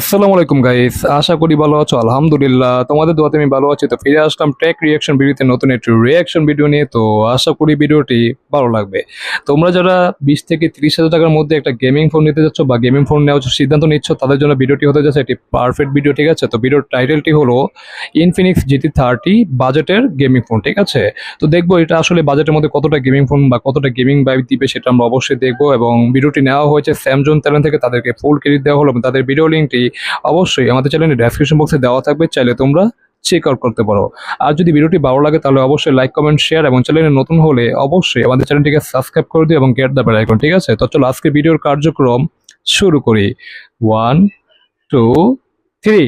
আসসালামু আলাইকুম গাইস আশা করি ভালো আছো। আলহামদুলিল্লাহ, তোমাদের দোয়াতে আমি ভালো আছি। তো ফিরে আসলাম টেক রিয়াকশন ভিডিওতে নতুন একটি রিয়াকশন ভিডিও নিয়ে। তো আশা করি ভিডিওটি ভালো লাগবে। তোমরা যারা বিশ থেকে তিরিশ হাজার টাকার মধ্যে একটা গেমিং ফোন নিতে যাচ্ছ বা গেমিং ফোন নেওয়ার সিদ্ধান্ত নিচ্ছ, তাদের জন্য ভিডিওটি হতে যাচ্ছে একটি পারফেক্ট ভিডিও ঠিক আছে? তো ভিডিওর টাইটেলটি হলো ইনফিনিক্স জিটি থার্টি বাজেটের গেমিং ফোন ঠিক আছে? তো দেখব এটা আসলে বাজেটের মধ্যে কতটা গেমিং ফোন বা কতটা গেমিং বাইক দিবে সেটা আমরা অবশ্যই দেখব। এবং ভিডিওটি নেওয়া হয়েছে স্যামজুন চ্যানেল থেকে, তাদেরকে ফুল ক্রেডিট দেওয়া হলো তাদের ভিডিও লিঙ্কটি অবশ্যই আমাদের চ্যানেলের ডেসক্রিপশন বক্সে দেওয়া থাকবে, চাইলে তোমরা চেক আউট করতে পারো। আর যদি ভিডিওটি ভালো লাগে, তাহলে অবশ্যই লাইক কমেন্ট শেয়ার এবং চ্যানেলে নতুন হলে অবশ্যই আমাদের চ্যানেলটিকে সাবস্ক্রাইব করে দিও এবং গেট দ্য বেল আইকন ঠিক আছে? তো চলো আজকে ভিডিওর কার্যক্রম শুরু করি। ওয়ান টু থ্রি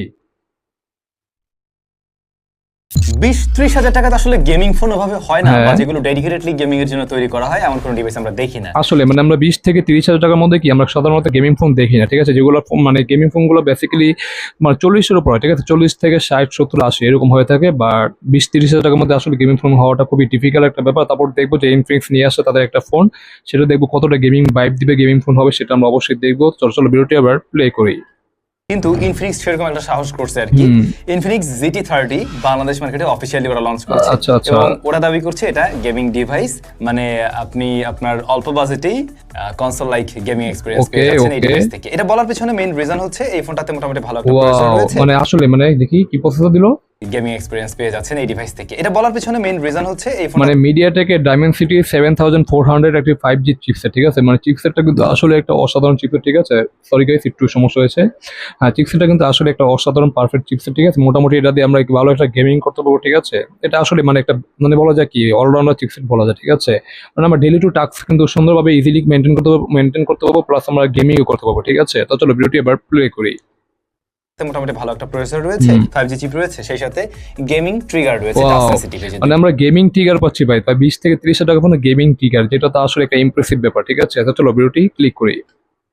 বিশ ত্রিশ হাজার টাকাতে আসলে গেমিং ফোন ওভাবে হয় না হ্যাঁ। বা যেগুলো ডেডিকেটেডলি গেমিং এর জন্য তৈরি করা হয় এমন কোনো ডিভাইস আমরা দেখি না। আসলে মানে আমরা বিশ থেকে তিরিশ হাজার টাকার মধ্যে কি আমরা সাধারণত গেমিং ফোন দেখি না ঠিক আছে? যেগুলো মানে গেমিং ফোনগুলো বেসিক্যালি মানে চল্লিশের উপর ঠিক আছে? চল্লিশ থেকে ষাট সত্তর আশি এরকম হয়ে থাকে বা বিশ তিরিশ হাজার টাকার মধ্যে আসলে গেমিং ফোন হওয়াটা খুবই ডিফিকাল্ট একটা ব্যাপার। তারপর দেখব যে ইনফিনিক্স নিয়ে আসছে তাদের একটা ফোন সেটা দেখব কতটা গেমিং বাইপ দিবে গেমিং ফোন হবে সেটা আমরা অবশ্যই দেখব। চলো চলো ভিডিওটি আবার প্লে করি। কিন্তু ইনফিনিক্স সেরকম একটা সাহস করছে আর কি। ইনফিনিক্স জিটি থার্টি বাংলাদেশ মার্কেটে অফিসিয়ালি ওরা লঞ্চ করছে। আচ্ছা, আচ্ছা। এবং ওরা দাবি করছে এটা গেমিং ডিভাইস মানে আপনি আপনার অল্প বাজেটেই কনসোল লাইক গেমিং এক্সপিরিয়েন্স পেয়ে যাচ্ছেন এই ডিভাইস থেকে। এটা বলার পেছনে মেইন রিজন হচ্ছে এই ফোনটাতে মোটামুটি ভালো একটা প্রসেসর রয়েছে। মানে আসলে মানে দেখি কি প্রসেসর দিল? গেমিং এক্সপিরিয়েন্স পেয়ে যাচ্ছেন এই ডিভাইস থেকে। এটা বলার পেছনে মেইন রিজন হচ্ছে এই মানে মিডিয়াটেকের Dimensity seven thousand four hundred একটি ফাইভ জি চিপসেট ঠিক আছে? মানে চিপসেটটা কিন্তু আসলে একটা অসাধারণ চিপসেট ঠিক আছে? সরি গাইস একটু সমস্যা হয়েছে। হ্যাঁ চিপসেটটা কিন্তু আসলে একটা অসাধারণ পারফেক্ট চিপসেট ঠিক আছে? মোটামুটি এটা দিয়ে আমরা ভালো একটা গেমিং করতে পারব ঠিক আছে? এটা আসলে মানে একটা মানে বলা যায় কি অলরাউন্ডার চিপসেট বলা যায় ঠিক আছে? মানে আমরা ডেলি টু টাস্ক কিন্তু সুন্দরভাবে ইজিলি মেনটেন করতে পারব মেনটেন করতে পারব প্লাস আমরা গেমিংও করতে পারব ঠিক আছে? তো চলো ভিডিওটি এবার প্লে করি। মোটামুটি ভালো একটা প্রসেসর রয়েছে হুম। ফাইভ জি চিপ রয়েছে সেই সাথে গেমিং ট্রিগার রয়েছে টাচ সেন্সিটিভ মানে আমরা গেমিং টিগার পাচ্ছি ভাই তাই বিশ থেকে ত্রিশ হাজার টাকা পর্যন্ত গেমিং টিগার যেটা তো আসলে একটা ইমপ্রেসিভ ব্যাপার ঠিক আছে? তো চলো ভিডিওটি ক্লিক করি।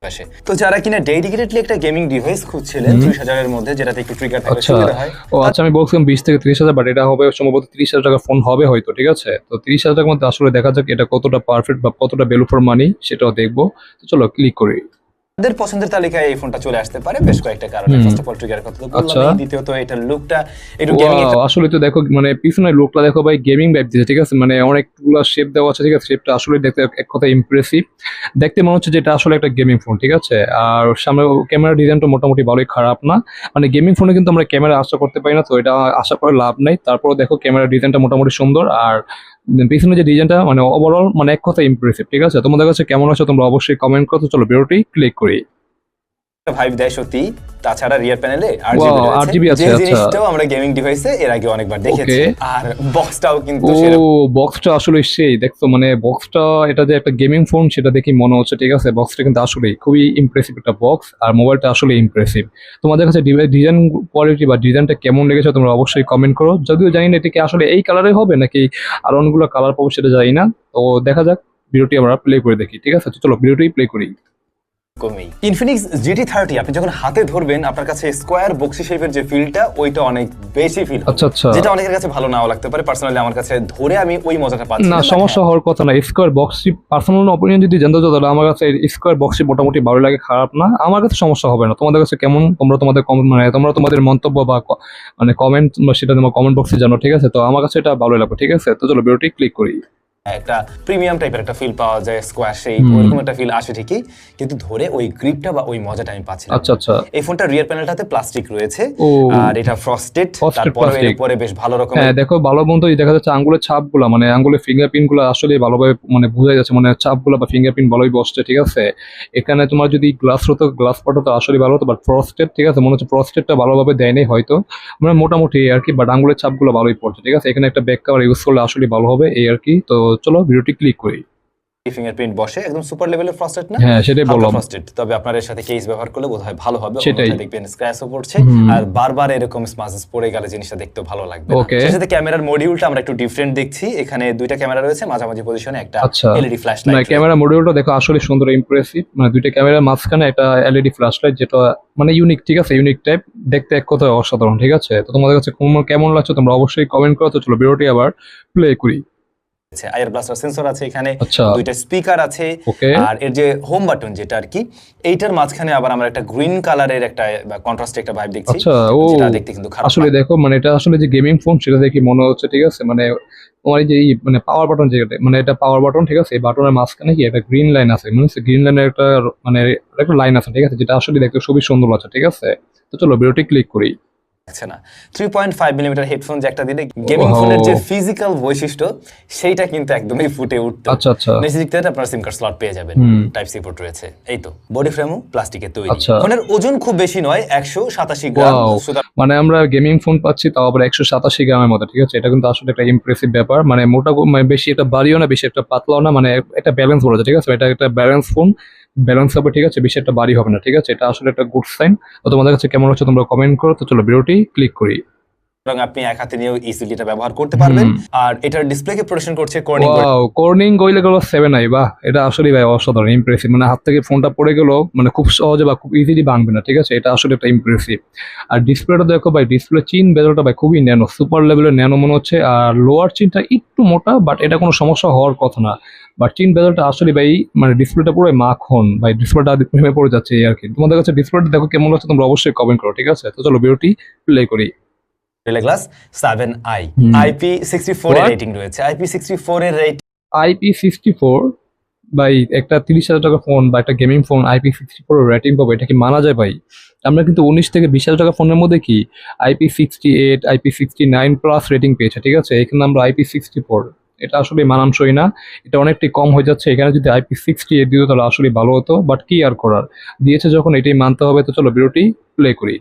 পাশে তো যারা কিনা ডেডিকেটেডলি একটা গেমিং ডিভাইস খুঁজছিলেন হুম। ত্রিশ হাজারের মধ্যে যেটাতে একটু ট্রিগার থাকলে আচ্ছা। সুবিধা হয়। ও আচ্ছা আমি বলছিলাম বিশ থেকে ত্রিশ হাজার বাট এটা হবে সম্ভবত ত্রিশ হাজার টাকা ফোন হবে হয়তো ঠিক আছে? তো ত্রিশ হাজার টাকার মধ্যে আসলে দেখা যাক এটা কতটা পারফেক্ট বা কতটা ভ্যালু ফর মানি সেটাও দেখব। তো চলো ক্লিক করি। তাদের পছন্দের তালিকায় এই ফোনটা চলে আসতে পারে বেশ কয়েকটা কারণে। ফার্স্ট অফ অল ট্রিগার কথা তো আচ্ছা। বললাম দ্বিতীয়ত এটার লুকটা একটু গেমিং আসলে তো দেখো মানে পিছনে লোকটা দেখো ভাই গেমিং ব্যাপ দিয়েছে ঠিক আছে? মানে অনেকগুলো শেপ দেওয়া আছে ঠিক আছে? শেপটা আসলে দেখতে এক কথা ইমপ্রেসিভ দেখতে মনে হচ্ছে যে এটা আসলে একটা গেমিং ফোন ঠিক আছে? আর সামনে ক্যামেরা ডিজাইনটা মোটামুটি ভালোই খারাপ না। মানে গেমিং ফোনে কিন্তু আমরা ক্যামেরা আশা করতে পারি না তো এটা আশা করে লাভ নাই। তারপর দেখো ক্যামেরা ডিজাইনটা মোটামুটি সুন্দর। আর পিছনে যে ডিজাইনটা মানে ওভারঅল মানে এক কথা ইমপ্রেসিভ ঠিক আছে? তোমাদের কাছে কেমন আছে তোমরা অবশ্যই কমেন্ট করো। চলো ভিডিওটি ক্লিক করি। ভাইব দেয় সত্যি। তাছাড়া রিয়ার প্যানেলে আরজিবি আছে, যে আচ্ছা। জিনিসটাও আমরা গেমিং ডিভাইসে এর আগে অনেকবার দেখেছি। আর বক্সটাও কিন্তু ও বক্সটা আসলে সেই দেখছ? মানে বক্সটা এটা যে একটা গেমিং ফোন সেটা দেখি মনে হচ্ছে ঠিক আছে? বক্সটা কিন্তু আসলেই খুবই ইমপ্রেসিভ একটা বক্স আর মোবাইলটা আসলে ইমপ্রেসিভ তোমাদের কাছে ডিজাইন কোয়ালিটি বা ডিজাইনটা কেমন লেগেছে তোমরা অবশ্যই কমেন্ট করো। যদিও জানি না এটা কি আসলে এই কালারে হবে নাকি আর অনেকগুলো কালার পাবো সেটা জানি না। তো দেখা যাক ভিডিওটি আমরা প্লে করে দেখি ঠিক আছে? চলো ভিডিওটি প্লে করি। কমেই। ইনফিনিক্স জিটি থার্টি আপনি যখন হাতে ধরবেন আপনার কাছে স্কোয়ার বক্সি শেপের যে ফিলটা ওইটা অনেক বেশি ফিল আচ্ছা আচ্ছা। যেটা অনেকের কাছে ভালো নাও লাগতে পারে। পার্সোনালি আমার কাছে ধরে আমি ওই মজাটা পাচ্ছি। না সমস্যা হওয়ার কথা না। স্কোয়ার বক্সটি পার্সোনাল অপিনিয়ন যদি জানতে চাও তাহলে আমার কাছে স্কোয়ার বক্সটি মোটামুটি ভালো লাগে খারাপ না। আমার কাছে সমস্যা হবে না। তোমাদের কাছে কেমন? তোমরা তোমাদের কমেন্ট মানে তোমরা তোমাদের মন্তব্য বা মানে কমেন্ট সেটা তোমার কমেন্ট বক্সে জানো ঠিক আছে? তো আমার কাছে এটা ভালো লাগবে ঠিক আছে? তো চলো ভিডিওটি ক্লিক করি। একটা প্রিমিয়াম টাইপের একটা ফিল পাওয়া যায় স্কোয়ার হুম। ওরকম একটা ফিল আসে ঠিকই কিন্তু ধরে ওই গ্রিপটা বা ওই মজাটা আমি পাচ্ছি না। আচ্ছা আচ্ছা। এই ফোনটা রিয়ার প্যানেলটাতে প্লাস্টিক রয়েছে আর এটা ফ্রস্টেড তারপরে এর। উপরে বেশ ভালো রকমের হ্যাঁ দেখো ভালো মতো দেখা যাচ্ছে আঙ্গুলের ছাপগুলো মানে আঙ্গুলের ফিঙ্গারপ্রিন্টগুলো আসলে ভালোভাবে মানে বোঝা যাচ্ছে মানে ছাপগুলো বা ফিঙ্গারপ্রিন্ট ভালোই বসছে ঠিক আছে? এখানে তোমার যদি গ্লাস হতো গ্লাস পাট হতো আসলে ভালো হতো বাট ফ্রস্টেড ঠিক আছে? মনে হচ্ছে ফ্রস্টেডটা ভালোভাবে দেয়নি হয়তো। মানে মোটামুটি আর কি বাট আঙ্গুলের ছাপগুলো ভালোই পড়ছে ঠিক আছে? এখানে একটা ব্যাক কাভার ইউজ করলে আসলে ভালো হবে এই আর কি। তো চলো ভিডিওটি ক্লিক করি। ফিঙ্গারপ্রিন্ট বসে একদম সুপার লেভেলের ফ্রস্টেড না? হ্যাঁ সেটাই বললাম। ফ্রস্টেড তবে আপনার এর সাথে কেস ব্যবহার করলে বোধহয় ভালো হবে। সেটাই। দেখবেন স্ক্র্যাচও পড়ছে। আর বারবার এরকম স্মাচেস পড়ে গেলে জিনিসটা দেখতেও ভালো লাগবে না। সেই সাথে ক্যামেরার মডিউলটা আমরা একটু ডিফারেন্ট দেখছি। এখানে দুইটা ক্যামেরা রয়েছে মাঝামাঝি পজিশনে একটা। এলইডি ফ্ল্যাশ মানে লাইট ক্যামেরা মডিউলটা দেখো আসলে সুন্দর ইমপ্রেসিভ মানে দুইটা ক্যামেরার মাঝখানে একটা এলইডি ফ্ল্যাশ লাইট যেটা মানে ইউনিক ঠিক আছে? ইউনিক টাইপ দেখতে এক কথায় অসাধারণ ঠিক আছে? তো তোমাদের কাছে কেমন লাগছে তোমরা অবশ্যই কমেন্ট করো। তো চলো ভিডিওটি আবার প্লে করি। আয়ার ব্লাস্টার সেন্সর আছে এখানে আচ্ছা। দুইটা স্পিকার আছে আর এর যে হোম বাটন যেটা আর কি এইটার মাঝখানে আবার আমরা একটা গ্রিন কালারের একটা কন্ট্রাস্টে একটা ভাইব দেখছি আচ্ছা যেটা দেখতে কিন্তু খারাপ আসলে দেখো মানে এটা আসলে যে গেমিং ফোন সেটা দেখে মনে হচ্ছে ঠিক আছে মানে তোমার যে মানে পাওয়ার বাটন যেটা মানে এটা পাওয়ার বাটন ঠিক আছে এই বাটনের মাঝখানে কি একটা গ্রিন লাইন আছে মানে গ্রিন লাইনের একটা মানে একটা লাইন আছে ঠিক আছে যেটা আসলে দেখতে খুবই সুন্দর আছে ঠিক আছে। তো চলো ভিডিওটি ক্লিক করি। লাগছে না। Three point five millimetre headphone জ্যাকটা দিলে গেমিং ফোনের যে ফিজিক্যাল বৈশিষ্ট্য সেইটা কিন্তু একদমই ফুটে উঠতো। আচ্ছা আচ্ছা। নিচে দিক থেকে আপনার সিম কার্ড স্লট পেয়ে যাবেন। টাইপ সি পোর্ট রয়েছে। এই তো বডি ফ্রেমও প্লাস্টিকের তৈরি। আচ্ছা। ফোনের ওজন খুব বেশি নয় একশো সাতাশি গ্রাম। মানে আমরা গেমিং ফোন পাচ্ছি তাও আবার একশো সাতাশি গ্রামের মতো ঠিক আছে? এটা কিন্তু আসলে একটা ইমপ্রেসিভ ব্যাপার। মানে মোটা মানে বেশি একটা বাড়িও না বেশি একটা পাতলাও না মানে একটা ব্যালেন্স বলা যায় ঠিক আছে? এটা একটা ব্যালেন্স ফোন ব্যালেন্স হবে ঠিক আছে? বেশি একটা বাড়ি হবে না, ঠিক আছে? এটা আসলে একটা গুড সাইন তো তোমাদের কাছে কেমন হচ্ছে তোমরা কমেন্ট করো। তো চলো ভিডিওটি ক্লিক করি। আপনি এক হাতে নিয়েও ইজিলি এটা ব্যবহার করতে পারবেন। আর এটার ডিসপ্লেকে প্রোটেকশন করছে Corning wow Corning gorilla glass seven i বাহ এটা আসলে ভাই অসাধারণ ইমপ্রেসিভ মানে হাত থেকে ফোনটা পড়ে গেল মানে খুব সহজে বা খুব ইজিলি ভাঙবে না ঠিক আছে? এটা আসলে একটা ইমপ্রেসিভ আর ডিসপ্লেটা দেখো ভাই ডিসপ্লে চিন বেজলটা ভাই খুবই ন্যানো সুপার লেভেলের ন্যানো মনে হচ্ছে। আর লোয়ার চিনটা একটু মোটা বাট এটা কোনো সমস্যা হওয়ার কথা না। বাট চিন বেজলটা আসলে ভাই মানে ডিসপ্লেটা পুরো মাখন ভাই ডিসপ্লেটা ভেঙে পড়ে যাচ্ছে এই আর কি। তোমাদের কাছে ডিসপ্লেটা দেখো কেমন হচ্ছে তোমরা অবশ্যই কমেন্ট করো ঠিক আছে? তো চলো ভিডিওটি প্লে করি। Glass seven I. IP sixty four এর রেটিং রয়েছে। আইপি সিক্সটি ফোর এর rating IP sixty four by একটা তিরিশ হাজার টাকা ফোন বা একটা gaming phone IP sixty four rating পাবো এটা কি মানা যায় ভাই? আমরা কিন্তু উনিশ থেকে বিশ হাজার টাকা ফোনের মধ্যে কি IP sixty eight IP sixty nine plus rating পেয়েছে ঠিক আছে? এখানে আমরা আইপি সিক্সটি ফোর এটা আসলে মানানসই না। এটা অনেকটাই কম হয়ে যাচ্ছে। এখানে যদি আইপি সিক্সটি এইট দিত তাহলে আসলে ভালো হতো বাট কি আর করার? দিয়েছে যখন এটাই মানতে হবে তো চলো ভিডিওটি প্লে করি।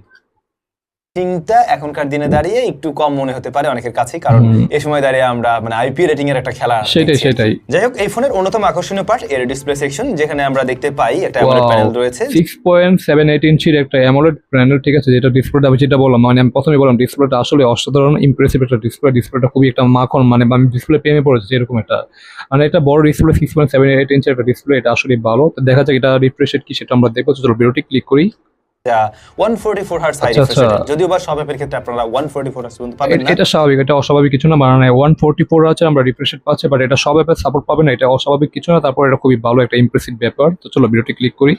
রেটিংটা এখনকার দিনে দাঁড়িয়ে একটু কম মনে হতে পারে অনেকের কাছে কারণ। এই সময় দাঁড়িয়ে আমরা মানে আইপি রেটিং এর একটা খেলা সেটাই সেটাই। যাই হোক এই ফোনের অন্যতম আকর্ষণীয় পার্ট এর ডিসপ্লে সেকশন যেখানে আমরা দেখতে পাই একটা অ্যামোলেড প্যানেল রয়েছে। সিক্স পয়েন্ট সেভেন এইট ইঞ্চির একটা অ্যামোলেড প্যানেল ঠিক আছে যেটা ডিসপ্লেটা আমি যেটা বললাম মানে আমি প্রথমে বললাম ডিসপ্লেটা আসলে অসাধারণ ইমপ্রেসিভ একটা ডিসপ্লে ডিসপ্লেটা খুবই একটা মাখন মানে আমি ডিসপ্লে প্রেমে পড়েছি এরকম একটা। মানে একটা বড় display six point seven eight ইঞ্চের একটা ডিসপ্লে এটা আসলে ভালো। তো দেখা যাক এটা রিফ্রেশ রেট কি সেটা আমরা দেখব। তো চলো ভিডিওটি ক্লিক করি। হাই আচ্ছা, আচ্ছা। যদিও বা সব অ্যাপের ক্ষেত্রে আপনারা পর্যন্ত পাবেন না। এটা স্বাভাবিক এটা অস্বাভাবিক কিছু না মানে আমরা রিফ্রেশ পাচ্ছি বাট এটা সব অ্যাপে সাপোর্ট পাবে না এটা অস্বাভাবিক কিছু না তারপর এটা খুবই ভালো একটা ইমপ্রেসিভ ব্যাপার। তো চলো ভিডিওটি ক্লিক করি।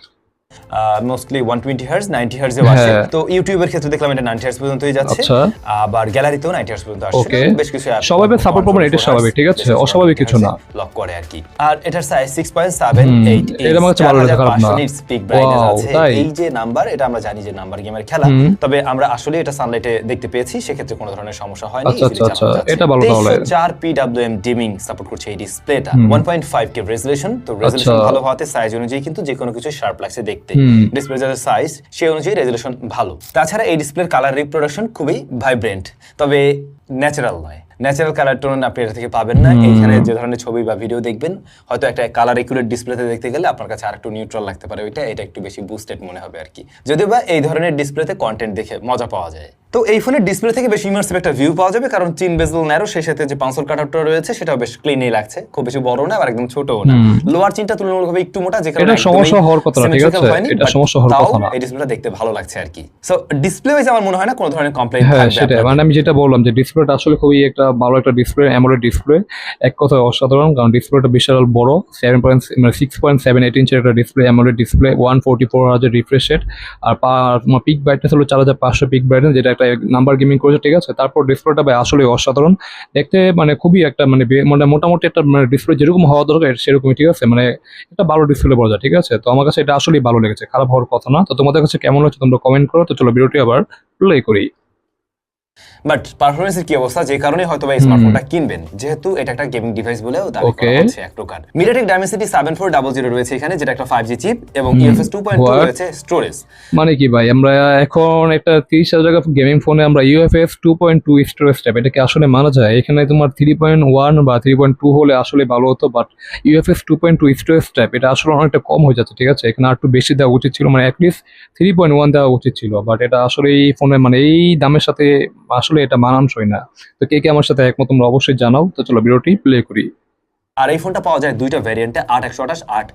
Mostly one twenty hertz ninety hertz আসে। তো ইউটিউবের ক্ষেত্রে দেখলাম এটা নাইনটি হার্স পর্যন্তই যাচ্ছে আচ্ছা আবার গ্যালারিতেও নাইনটি হার্স পর্যন্ত আসছে বেশ কিছু app সব পাবেন, এটা স্বাভাবিক, ঠিক আছে? অস্বাভাবিক কিছু না। লক করে আর কি আর এটার size six point seven eight এটা আমার কাছে ভালো লাগছে, খারাপ না। স্পিক ব্রাইটনেস আছে এই যে নাম্বার এটা আমরা জানি যে নাম্বার গেমের খেলা তবে আমরা আসলে এটা সানলাইটে দেখতে পেয়েছি সেক্ষেত্রে কোনো ধরনের সমস্যা হয়নি আচ্ছা, আচ্ছা, আচ্ছা। এটা ভালো তাহলে। 304 PWM ডিমিং সাপোর্ট করছে এই ডিসপ্লেটা হুম। 1.5 কে রেজোলিউশন তো রেজোলিউশন আচ্ছা। ভালো হওয়াতে সাইজ অনুযায়ী কিন্তু যে কোনো কিছু শার্প লাগছে দেখতে হুম। ডিসপ্লে যাদের সাইজ সেই অনুযায়ী রেজলিউশন ভালো। তাছাড়া এই ডিসপ্লের কালার রিপ্রোডাকশন খুবই ভাইব্রেন্ট তবে ন্যাচারাল নয়। ন্যাচারাল কালার টোন আপনি এটা থেকে পাবেন না। এখানে যে ধরনের ছবি বা ভিডিও দেখবেন হয়তো একটা কালার একুরেট ডিসপ্লেতে দেখতে গেলে আপনার কাছে আরেকটু নিউট্রাল লাগতে পারে ওইটা। এটা একটু বেশি বুস্টেড মনে হবে আর কি। যদিও বা এই ধরনের ডিসপ্লেতে কন্টেন্ট দেখে মজা পাওয়া যায়। তো এই ফোনের ডিসপ্লে থেকে বেশ ইমার্সিভ একটা ভিউ পাওয়া যাবে কারণ চিন বেজল ন্যারো সেই সাথে যে পাঁচল কাটারটা রয়েছে সেটাও বেশ ক্লিনই লাগছে খুব বেশি বড় না আর একদম ছোটও না। লোয়ার চিনটা তুলনামূলকভাবে একটু মোটা যে এটা সমস্যা হওয়ার কথা না, ঠিক আছে? এটা সমস্যা হওয়ার কথা না। এই ডিসপ্লেটা দেখতে ভালো লাগছে আর কি সো ডিসপ্লে ওয়াইজ আমার মনে হয় না কোনো ধরনের কমপ্লেইন হ্যাঁ থাকবে সেটাই আপনার। মানে আমি যেটা বললাম যে ডিসপ্লেটা আসলে খুবই একটা ভালো একটা ডিসপ্লে অ্যামোলেড ডিসপ্লে এক কথায় অসাধারণ কারণ ডিসপ্লেটা বিশাল বড় সেভেন পয়েন্ট মানে সিক্স পয়েন্ট সেভেন এইট ইঞ্চের একটা display AMOLED display one forty four হাজার রিফ্রেশ রেট আর পিক ব্রাইটনেস হলো চার হাজার পাঁচশো পিক ব্রাইটনেস যেটা একটা নাম্বার গেমিং করেছে, ঠিক আছে? তারপর ডিসপ্লেটা ভাই আসলে অসাধারণ। দেখতে মানে খুবই একটা মানে মানে মোটামুটি একটা মানে ডিসপ্লে যেরকম হওয়া দরকার, সেরকমই, ঠিক আছে? মানে একটা ভালো ডিসপ্লে বলা যায়, ঠিক আছে? তো আমার কাছে এটা আসলেই ভালো লেগেছে, খারাপ হওয়ার কথা না। তো তোমাদের কাছে কেমন হচ্ছে তোমরা কমেন্ট করো। তো চলো ভিডিওটি আবার প্লে করি। বাট পারফরমেন্সের কি অবস্থা? যে কারণে হয়তো এই স্মার্টফোনটা কিনবেন। যেহেতু এটা একটা গেমিং ডিভাইস বলেও দাবি করা হচ্ছে এক প্রকার। MediaTek Dimensity seven four double zero রয়েছে এখানে যেটা একটা ফাইভ জি চিপ এবং UFS two point two what? রয়েছে স্টোরেজ মানে কি ভাই আমরা এখন একটা তিরিশ হাজার টাকা গেমিং ফোনে আমরা UFS two point two storage type এটাকে আসলে মানা যায়। এখানে তোমার থ্রি পয়েন্ট ওয়ান বা থ্রি পয়েন্ট টু হলে আসলে ভালো হতো but UFS two point two storage type এটা আসলে অনেকটা কম হয়ে যাচ্ছে ঠিক আছে? এখানে আর একটু বেশি দেওয়া উচিত ছিল মানে অ্যাটলিস্ট থ্রি পয়েন্ট ওয়ান দেওয়া উচিত ছিল বাট এটা আসলে এই ফোনে মানে এই দামের সাথে আসলে এটা মানানসই না। তো কে কে আমার সাথে একমত তোমরা অবশ্যই জানাও। তো চলো, ভিডিওটি প্লে করি। আর এই ফোনটা পাওয়া যায় দুইটা ভ্যারিয়েন্টে আট একশো আঠাশ আট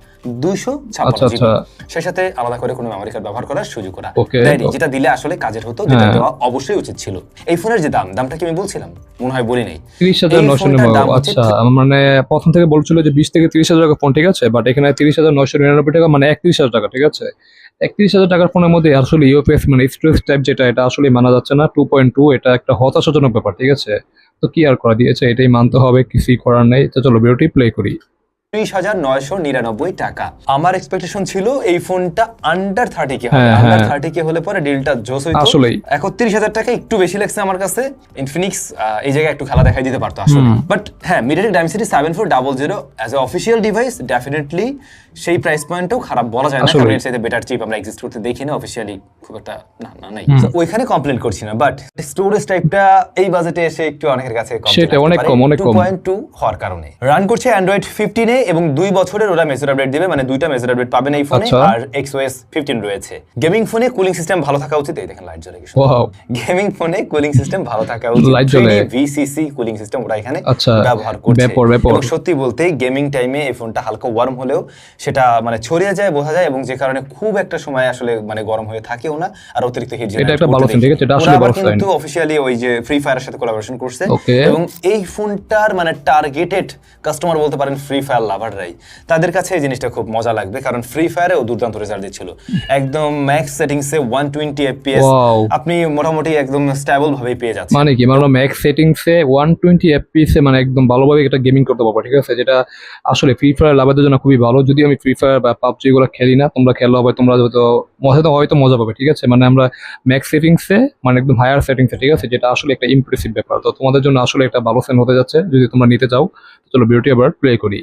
দুইশো ছাপ্পান্ন আচ্ছা, জিবি আচ্ছা। সেই সাথে আলাদা করে কোনো মেমোরি কার্ড ব্যবহার করার সুযোগ করা দেয়নি, যেটা দিলে আসলে কাজের হতো যেটা হ্যাঁ। দেওয়া অবশ্যই উচিত ছিল। এই ফোনের যে দাম দামটা কি আমি বলছিলাম? মনে হয় বলি নাই তিরিশ হাজার নয়শো নিরানব্বই আচ্ছা মানে প্রথম থেকে বলছিল যে বিশ থেকে তিরিশ হাজার টাকা ফোন ঠিক আছে? বাট এখানে তিরিশ হাজার নয়শো নিরানব্বই টাকা মানে একত্রিশ হাজার টাকা ঠিক আছে? একত্রিশ হাজার টাকার ফোনের মধ্যে আসলে ইউপিএস মানে স্টোরেজ টাইপ যেটা এটা আসলে মানা যাচ্ছে না। টু পয়েন্ট টু এটা একটা হতাশাজনক ব্যাপার ঠিক আছে? তো কি আর করা? দিয়েছে, এটাই মানতে হবে, কিছুই করার নেই। তো চলো ভিডিওটি প্লে করি। ত্রিশ হাজার নয়শো নিরানব্বই টাকা। আমার এক্সপেকটেশন ছিল এই ফোনটা আন্ডার থার্টি কে হবে। হ্যাঁ, আন্ডার হ্যাঁ। থার্টি কে হলে পরে ডিলটা জোস হইতো। আসলেই। একত্রিশ হাজার টাকা একটু বেশি লাগছে আমার কাছে। ইনফিনিক্স এই জায়গায় একটু খেলা দেখাই দিতে পারতো আসলে। বাট হ্যাঁ MediaTek Dimensity seven four double zero as a official device definitely সেই প্রাইস পয়েন্টও খারাপ বলা যায় না। কারণ এর সাথে বেটার চিপ আমরা এক্সিস্ট করতে দেখি না অফিসিয়ালি খুব একটা না না নাই। ওইখানে কমপ্লেন করছি না। বাট স্টোরেজ টাইপটা এই বাজেটে এসে একটু অনেকের কাছে সেটা অনেক কম, অনেক কম। পয়েন্ট টু হওয়ার কারণে। রান করছে অ্যান্ড্রয়েড ফিফটিনে এবং দুই বছরের ওরা মেজর আপডেট দিবে মানে দুইটা মেজর আপডেট পাবেন এই ফোনে আচ্ছা। আর এক্সওএস ফিফটিন রয়েছে গেমিং ফোনে কুলিং সিস্টেম ভালো থাকা উচিত এই দেখেন লাইট জ্বলে গেছে গেমিং ফোনে কুলিং সিস্টেম ভালো থাকা উচিত। ভিসিসি কুলিং সিস্টেম ওরা এখানে আচ্ছা, ব্যবহার করছে। এবং সত্যি বলতে গেমিং টাইমে এই ফোনটা হালকা ওয়ার্ম হলেও সেটা মানে ছড়িয়ে যায় বোঝা যায় এবং যে কারণে খুব একটা সময় আসলে মানে গরম হয়ে থাকেও না আর অতিরিক্ত হিট এটা একটা ভালো ঠিক আছে? এটা আসলে ভালো। কিন্তু অফিসিয়ালি ওই যে ফ্রি ফায়ারের সাথে কোলাবোরেশন করছে এবং এই ফোনটার মানে টার্গেটেড কাস্টমার বলতে পারেন ফ্রি ফায়ার লাভাররাই। তাদের কাছে এই জিনিসটা খুব মজা লাগবে কারণ ফ্রি ফায়ারেও দুর্দান্ত রেজাল্ট দিচ্ছিল। একদম ম্যাক্স সেটিংসে ওয়ান টোয়েন্টি এফপিএস Wow. আপনি মোটামুটি একদম স্টেবল ভাবে পেয়ে যাচ্ছেন। মানে কি? মানে ম্যাক্স সেটিংসে ওয়ান টোয়েন্টি এফপিএসে মানে একদম ভালোভাবে এটা গেমিং করতে পারব ঠিক আছে? যেটা আসলে ফ্রি ফায়ার লাভারদের জন্য খুবই ভালো। যদি আমি ফ্রি ফায়ার বা পাবজি এগুলো খেলি না তোমরা খেলো হবে তোমরা হয়তো হয়তো হয়তো মজা পাবে ঠিক আছে? মানে আমরা ম্যাক্স সেটিংসে মানে একদম হায়ার সেটিংসে ঠিক আছে? যেটা আসলে একটা ইমপ্রেসিভ ব্যাপার। তো তোমাদের জন্য আসলে একটা ভালো সেন হতে যাচ্ছে। যদি তোমরা নিতে চাও তো চলো ভিডিওটি আবার প্লে করি।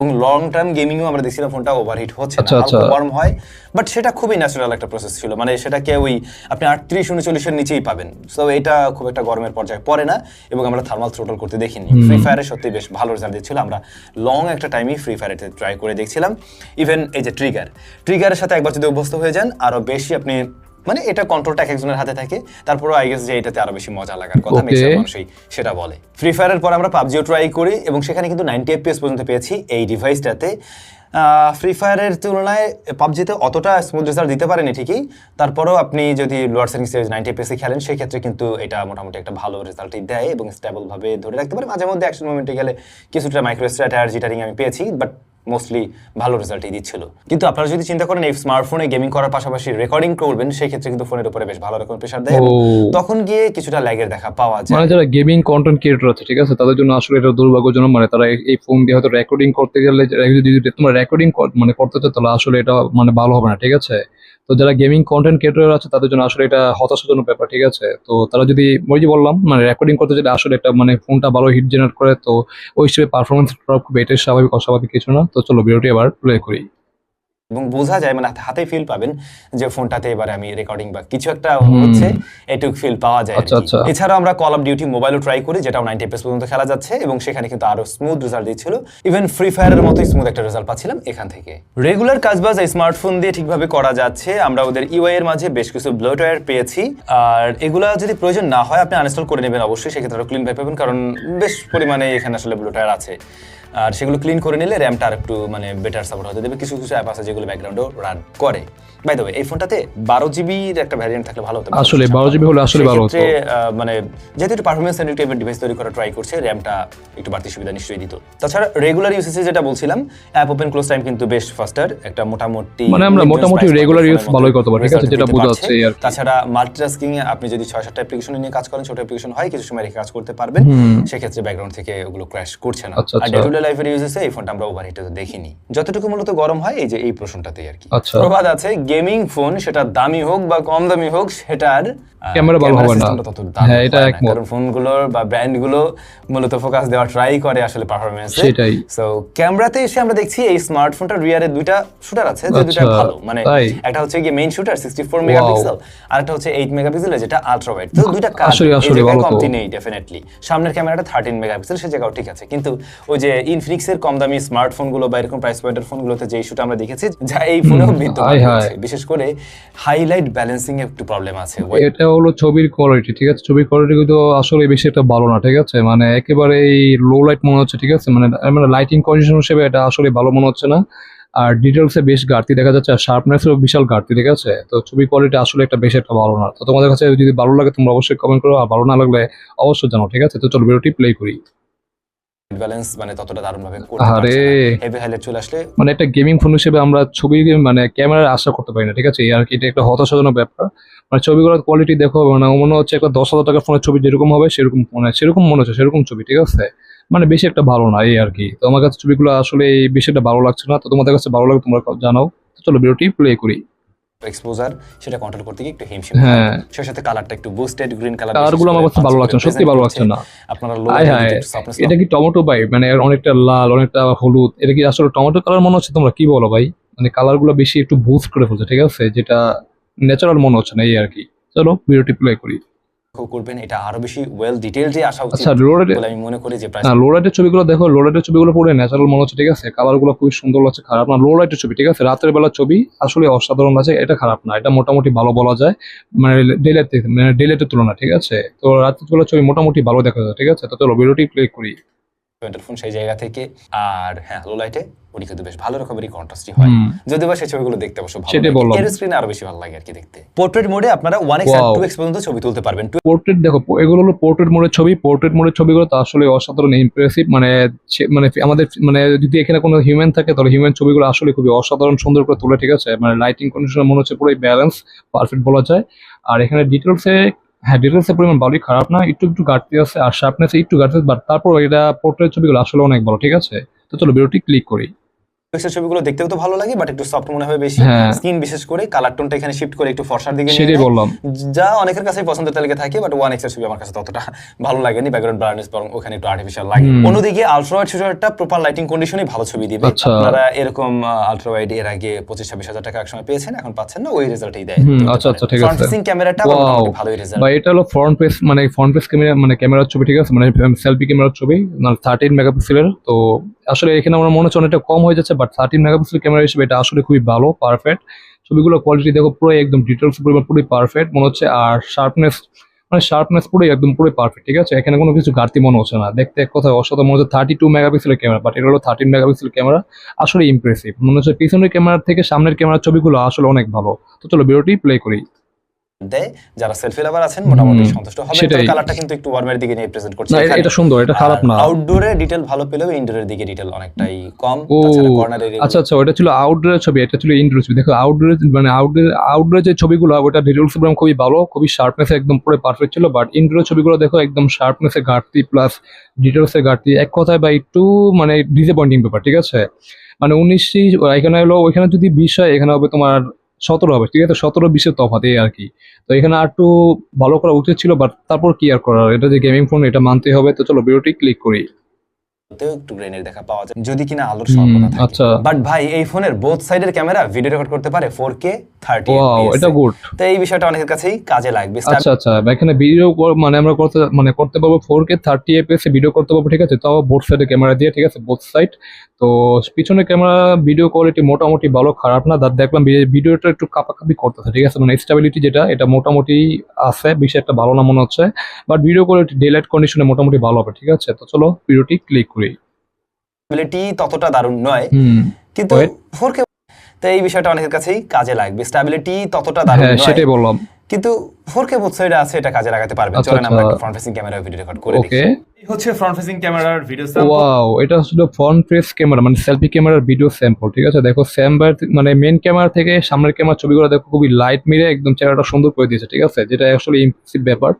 এবং লং টার্ম গেমিংও আমরা দেখছিলাম ফোনটা ওভারহিট হচ্ছে আচ্ছা, না আচ্ছা। ওয়ার্ম হয় বাট সেটা খুবই ন্যাচারাল একটা প্রসেস ছিল। মানে সেটাকে ওই আপনি আটত্রিশ উনচল্লিশের নিচেই পাবেন। সো এটা খুব একটা গরমের পর্যায়ে পড়ে না এবং আমরা থার্মাল থ্রোটল করতে দেখিনি। ফ্রি ফায়ারে সত্যি বেশ ভালো রেজাল্ট দিচ্ছিল। আমরা লং একটা টাইমই ফ্রি ফায়ারে ট্রাই করে দেখছিলাম। ইভেন এই যে ট্রিগার ট্রিগারের সাথে একবার যদি অভ্যস্ত হয়ে যান আরও বেশি আপনি মানে এটা কন্ট্রোলটা এক একজনের হাতে থাকে তারপরে আই গেস যে এটাতে আরও বেশি মজা লাগার কথা. ম্যাক্সিমাম মানুষই সেটা বলে। ফ্রি ফায়ারের পর আমরা পাবজিও ট্রাই করি এবং সেখানে কিন্তু নাইনটি এফপিএস পর্যন্ত পেয়েছি এই ডিভাইসটাতে ফ্রি ফায়ারের তুলনায় পাবজিতে অতটা স্মুথ রেজাল্ট দিতে পারেনি ঠিকই। তারপরেও আপনি যদি লোয়ার সেটিংসে নাইনটি এফপিএসে খেলেন সেক্ষেত্রে কিন্তু এটা মোটামুটি একটা ভালো রেজাল্টই দেয় এবং স্টেবল ভাবে ধরে রাখতে পারে। মাঝে মধ্যে অ্যাকশন মুভমেন্টে গেলে কিছুটা মাইক্রো স্ট্র্যাটার জিটারিং আমি পেয়েছি বাট মোস্টলি ভালো রেজাল্টই দিচ্ছিল। কিন্তু আপনারা যদি চিন্তা করেন এই স্মার্টফোনে গেমিং করার পাশাপাশি রেকর্ডিং করবেন সেই ক্ষেত্রে কিন্তু ফোনের উপরে বেশ ভালো রকম প্রেশার দেয়। তখন গিয়ে কিছুটা ল্যাগের দেখা পাওয়া যায়। মানে যারা গেমিং কন্টেন্ট ক্রিয়েটর আছে ঠিক আছে? তাদের জন্য আসলে এটা দুর্ভাগ্যজনক। মানে তারা এই- ফোন দিয়ে হয়তো রেকর্ডিং করতে গেলে যদি তোমরা রেকর্ডিং মানে করতে চাও তাহলে আসলে এটা মানে ভালো হবে না ঠিক আছে? তো যারা গেমিং কন্টেন্ট ক্রিয়েটর আছে, তাদের জন্য আসলে এটা হতাশাজনক ব্যাপার, ঠিক আছে? তো তারা যদি যে বললাম মানে রেকর্ডিং করতে যদি আসলে একটা মানে ফোনটা ভালো হিট জেনারেট করে, তো ওই হিসেবে পারফরমেন্স ড্রপ খুব এটাই স্বাভাবিক, অস্বাভাবিক কিছু না। তো চলো ভিডিওটি আবার প্লে করি। এবং বোঝা যায় মানে হাতে- ফিল পাবেন যে ফোনটাতে এবারে আমি রেকর্ডিং বা কিছু একটা হচ্ছে এটুক ফিল পাওয়া যায় আচ্ছা। আচ্ছা। এছাড়াও আমরা কল অফ ডিউটি মোবাইলও ট্রাই করি যেটাও নাইনটি এফএস পর্যন্ত খেলা যাচ্ছে এবং সেখানে কিন্তু আরও স্মুথ রেজাল্ট দিচ্ছিল। ইভেন ফ্রি ফায়ারের মতোই স্মুথ একটা রেজাল্ট পাচ্ছিলাম এখান থেকে। রেগুলার কাজবাজ এই স্মার্টফোন দিয়ে ঠিকভাবে করা যাচ্ছে। আমরা ওদের ইউআই এর মাঝে বেশ কিছু ব্লোটওয়্যার পেয়েছি। আর এগুলা যদি প্রয়োজন না হয় আপনি আনইনস্টল করে নেবেন অবশ্যই। সেক্ষেত্রে ক্লিন ভাই পাবেন কারণ বেশ পরিমাণে এখানে আসলে ব্লোটওয়্যার আছে। আর সেগুলো ক্লিন করে নিলে র্যামটা আর একটু মানে বেটার সাপোর্ট হতে দেবে কিছু কিছু অ্যাপ আছে যেগুলো ব্যাকগ্রাউন্ডেও রান করে। বাই দ্য এই ফোনটাতে বারো জিবির একটা ভ্যারিয়েন্ট থাকলে ভালো হতো আসলে 12 GB হলে আসলে ভালো হতো। মানে যেহেতু একটু পারফরমেন্স সেন্সিটিভ ডিভাইস তৈরি করা ট্রাই করছে র্যামটা একটু বাড়তি সুবিধা নিশ্চয়ই দিত তাছাড়া রেগুলার ইউসেজে যেটা বলছিলাম অ্যাপ ওপেন ক্লোজ টাইম কিন্তু বেশ ফাস্টার একটা মোটামুটি মানে আমরা মোটামুটি use মতো ভালোই করতে পারি, ঠিক আছে? যেটা দিতে বোঝা যাচ্ছে আর তাছাড়া মাল্টিটাস্কিং এ আপনি যদি ছয় সাতটা অ্যাপ্লিকেশন নিয়ে কাজ করেন ছোট অ্যাপ্লিকেশন হয় কিছু সময় রেখে কাজ করতে পারবেন সেক্ষেত্রে ব্যাকগ্রাউন্ড থেকে ওগুলো ক্র্যাশ করছে না আচ্ছা, আর আচ্ছা। ডে টু ডে লাইফের ইউজেসে এই ফোনটা আমরা ওভারহিটে দেখিনি যতটুকু মূলত গরম হয় এই যে এই প্রশ্নটাতেই আর কি আচ্ছা। প্রবাদ আছে গেমিং ফোন সেটা দামি হোক বা কম দামি হোক সেটার ক্যামেরা ভালো হবে না। হ্যাঁ, এটা। কারণ ফোনগুলোর বা ব্র্যান্ডগুলো মূলত ফোকাস দেওয়ার ট্রাই করে আসলে পারফরমেন্স সেটাই। সো ক্যামেরাতে এসে আমরা দেখছি এই স্মার্টফোনটার রিয়ারে দুইটা শুটার আছে যে দুইটা আচ্ছা, ভালো মানে একটা হচ্ছে গিয়ে মেইন শুটার 64 মেগাপিক্সেল আর একটা হচ্ছে 8 মেগাপিক্সেল যেটা আলট্রা ওয়াইড তো দুইটা কাজ আসলে, আসলে ভালো। কমতি নেই ডেফিনেটলি সামনের ক্যামেরাটা 13 মেগাপিক্সেল সে জায়গাও ঠিক আছে কিন্তু ওই যে ইনফিনিক্সের কম দামি স্মার্টফোনগুলো বা এরকম প্রাইস পয়েন্টের ফোনগুলোতে যে ইস্যুটা আমরা দেখেছি যা এই ফোনেও বিদ্যমান। বিশেষ করে হাইলাইট ব্যালেন্সিং এ একটু প্রবলেম আছে। এটা হলো ছবির কোয়ালিটি ঠিক আছে? ছবির কোয়ালিটি কিন্তু আসলে বেশি একটা ভালো না, ঠিক আছে? মানে একেবারে লো লাইট মনে হচ্ছে, ঠিক আছে? মানে মানে লাইটিং কন্ডিশন হিসেবে এটা আসলে ভালো মনে হচ্ছে না। আর ডিটেলসে বেশ ঘাটতি দেখা যাচ্ছে, আর শার্পনেসেও বিশাল ঘাটতি, ঠিক আছে? তো ছবি কোয়ালিটি আসলে একটা বেশি একটা ভালো না। তো তোমাদের কাছে যদি ভালো লাগে, তোমরা অবশ্যই কমেন্ট করো, আর ভালো না লাগলে অবশ্যই জানো ঠিক আছে? তো চলো ভিডিওটি প্লে করি। ব্যালেন্স মানে ততটা দারুণ ভাবে আরে হেভি হাইলাইট চলে আসলে মানে একটা গেমিং ফোন হিসেবে আমরা ছবি মানে ক্যামেরার আশা করতে পারি না ঠিক আছে? আর এটা একটা হতাশাজনক ব্যাপার। মানে ছবিগুলোর কোয়ালিটি দেখো মানে মনে হচ্ছে একটা দশ হাজার টাকার ফোনের ছবি যেরকম হবে সেরকম মানে সেরকম মনে হচ্ছে সেরকম ছবি ঠিক আছে? মানে বেশি একটা ভালো না এই আর কি। তো আমার কাছে ছবিগুলো আসলে এই বেশি একটা ভালো লাগছে না। তো তোমাদের কাছে ভালো লাগে তোমরা জানাও। তো চলো ভিডিওটি প্লে করি। এক্সপোজার সেটা কন্ট্রোল করতে গিয়ে একটু হিমশিম হ্যাঁ। সেই সাথে কালারটা একটু বুস্টেড গ্রিন কালার কালারগুলো আমার কাছে ভালো লাগছে না, সত্যি ভালো লাগছে না। আপনারা লো এটা কি টমেটো ভাই মানে অনেকটা লাল অনেকটা হলুদ এটা কি আসলে টমেটো কালার মনে হচ্ছে তোমরা? কি বলো ভাই? মানে কালারগুলো বেশি একটু বুস্ট করে ফেলছে ঠিক আছে? যেটা ন্যাচারাল মনে হচ্ছে না এই আর কি। চলো ভিডিওটি প্লে করি। করবেন এটা আরও বেশি ওয়েল ডিটেইলডে আসা উচিত আচ্ছা লোডেড আমি মনে করি যে না লো লাইটের ছবিগুলো দেখো লো লাইটের ছবিগুলো পুরো ন্যাচারাল মনে হচ্ছে ঠিক আছে? কালারগুলো খুবই সুন্দর লাগছে খারাপ না লো লাইটের ছবি ঠিক আছে? রাতের বেলা ছবি আসলে অসাধারণ আছে এটা খারাপ না এটা মোটামুটি ভালো বলা যায় মানে ডেলেট মানে ডেলেটের তুলনা ঠিক আছে? তো রাতের বেলা ছবি মোটামুটি ভালো দেখা যায় ঠিক আছে? তো চলো ভিডিওটি প্লে করি। ফোন সেই জায়গা থেকে। আর হ্যাঁ লো লাইটে ওটি কিন্তু বেশ ভালো রকমেরই কন্ট্রাস্টই হয়। যদিও বা সেই ছবিগুলো দেখতে অবশ্য ভালো এর স্ক্রিনে আরও বেশি ভালো লাগে আর কি দেখতে। পোর্ট্রেট মোডে আপনারা 1x আর 2x পর্যন্ত ছবি তুলতে পারবেন। পোর্ট্রেট দেখো এগুলো হলো পোর্ট্রেট মোডের ছবি। পোর্ট্রেট মোডের ছবিগুলো তো আসলে অসাধারণ ইমপ্রেসিভ মানে মানে আমাদের মানে যদি এখানে কোনো হিউম্যান থাকে তাহলে হিউম্যান ছবিগুলো আসলে খুবই অসাধারণ সুন্দর করে তোলে ঠিক আছে? মানে লাইটিং কন্ডিশন মনে হচ্ছে পুরোই ব্যালেন্স পারফেক্ট বলা যায়। আর এখানে ডিটেলসে হ্যাঁ ডিটেলসের পরিমাণ ভালোই খারাপ না, একটু একটু ঘাটতি আছে, আর শার্পনেস একটু ঘাটতি বাট তারপর এটা পোর্ট্রেট ছবিগুলো আসলে অনেক ভালো, ঠিক আছে? তো চলো ভিডিওটি ক্লিক করি। এর ছবিগুলো দেখতেও তো ভালো লাগে বাট একটু সফট মনে হয় বেশি। হ্যাঁ। স্কিন বিশেষ করে কালার টোনটা এখানে শিফট করে একটু ফর্সার দিকে নিয়ে সেটাই বললাম। যা অনেকের কাছে পছন্দের তালিকা থাকে বাট ওয়ান এক্সের ছবি আমার কাছে ততটা ভালো লাগেনি ব্যাকগ্রাউন্ড ব্রাইটনেস বরং ওখানে একটু আর্টিফিশিয়াল লাগে। অন্যদিকে আলট্রা ওয়াইড শুটারটা প্রপার লাইটিং কন্ডিশনে ভালো ছবি দিবে। আচ্ছা। আপনারা এরকম আলট্রা ওয়াইড এর আগে পঁচিশ ছাব্বিশ হাজার টাকা একসময় পেয়েছেন এখন পাচ্ছেন না ওই রেজাল্টই দেয়। আচ্ছা, আচ্ছা, ঠিক আছে। ফ্রন্ট ক্যামেরাটা Wow. ভালোই রেজাল্ট বা এটা হলো ফ্রন্ট পেস মানে ফ্রন্ট পেস ক্যামেরা মানে ক্যামেরার ছবি ঠিক আছে? মানে সেলফি ক্যামেরার ছবি মানে থার্টিন মেগাপিক্সেলের তো আসলে এখানে আমার মনে হচ্ছে অনেকটা কম হয়ে যাচ্ছে বাট থার্টিন মেগাপিক্সেল ক্যামেরা হিসেবে এটা আসলে খুবই ভালো পারফেক্ট ছবিগুলো কোয়ালিটি দেখো পুরো একদম ডিটেলস পরিমাণ পুরোই পারফেক্ট মনে হচ্ছে আর শার্পনেস মানে শার্পনেস পুরোই একদম পুরোই পারফেক্ট ঠিক আছে? এখানে কোনো কিছু ঘাটতি মনে হচ্ছে না। দেখতে এক কথা অসাধারণ, মনে হচ্ছে থার্টি টু মেগাপিক্সেলের ক্যামেরা বাট এটা হলো থার্টিন মেগাপিক্সেল ক্যামেরা আসলে ইমপ্রেসিভ মনে হচ্ছে পিছনের ক্যামেরার থেকে সামনের ক্যামেরার ছবিগুলো আসলে অনেক ভালো। তো চলো ভিডিওটি প্লে করি। দেয় যারা সেলফি লাভার আছেন মোটামুটি সন্তুষ্ট হবে। কালারটা কিন্তু একটু ওয়ার্মের দিকে নিয়ে প্রেজেন্ট করছে। না এটা- সুন্দর এটা খারাপ না। আউটডোরে ডিটেল ভালো পেলেও ইনডোরের দিকে ডিটেল অনেকটাই কম। তাছাড়া কর্নার এরিয়া আচ্ছা আচ্ছা ওটা ছিল আউটডোরের ছবি এটা ছিল ইনডোর ছবি। দেখো আউটডোর মানে আউটডোর আউটডোরের যে ছবিগুলো ওটা ডিটেলস প্রোগ্রাম খুবই ভালো খুবই শার্পনেস একদম পুরো পারফেক্ট ছিল বাট ইনডোরের ছবিগুলো দেখো একদম শার্পনেসের ঘাটতি প্লাস ডিটেলসের ঘাটতি। এক কথায় বা একটু মানে ডিসঅ্যাপয়েন্টিং ব্যাপার ঠিক আছে? মানে উনিশটি এখানে হলো ওইখানে যদি বিশ হয় এখানে হবে তোমার সতেরো হবে ঠিক আছে? সতেরো বিশের তফাতে এই আর কি। তো এখানে আর একটু ভালো করা উচিত ছিল বাট তারপর কি আর করার? এটা যে গেমিং ফোন এটা মানতে হবে। তো চলো ভিডিওটি ক্লিক করি। একটু গ্রেনের দেখা পাওয়া যায়। যদি কিনা আলোর স্বল্পতা থাকে। আচ্ছা। বাট ভাই এই ফোনের বোথ সাইডের ক্যামেরা ভিডিও রেকর্ড করতে পারে 4K 30 এটা গুড তো এই বিষয়টা অনেকের কাছেই কাজে লাগবে। আচ্ছা আচ্ছা এখানে ভিডিও মানে আমরা করতে মানে করতে পারব four K thirty FS video করতে পারব ঠিক আছে? তাও বোথ সাইডে ক্যামেরা দিয়ে ঠিক আছে? বোথ সাইড তো পিছনে ক্যামেরা ভিডিও কোয়ালিটি মোটামুটি ভালো খারাপ না। দেখলাম ভিডিওটা একটু কাপাকাপি করতেছে ঠিক আছে? মানে স্টেবিলিটি যেটা এটা মোটামুটি আছে বেশি একটা ভালো না মনে হচ্ছে। But video quality day light কন্ডিশনে মোটামুটি ভালো হবে ঠিক আছে? তো চলো ভিডিওটি ক্লিক করি। ততটা দারুণ নয়। কিন্তু 4K তো এই বিষয়টা অনেকের কাছেই কাজে লাগবে। স্টেবিলিটি ততটা দারুণ হ্যাঁ সেটাই বললাম। কিন্তু 4K বোথ সাইডে আছে এটা কাজে লাগাতে পারবেন। আচ্ছা, চলেন আমরা আচ্ছা। একটা front facing camera video record করে দেখি। এই হচ্ছে ফ্রন্ট ফেসিং ক্যামেরার ভিডিও স্যাম্পল ওয়াও এটা হচ্ছিল ফ্রন্ট ফেস ক্যামেরা মানে সেলফি ক্যামেরার ভিডিও স্যাম্পল ঠিক আছে? দেখো স্যাম্বার মানে মেন ক্যামেরা থেকে সামনের ক্যামেরা ছবিগুলো দেখো খুবই লাইট মিরে একদম চেহারাটা সুন্দর করে দিয়েছে ঠিক আছে? যেটা আসলে ইম্প্রেসিভ ব্যাপার।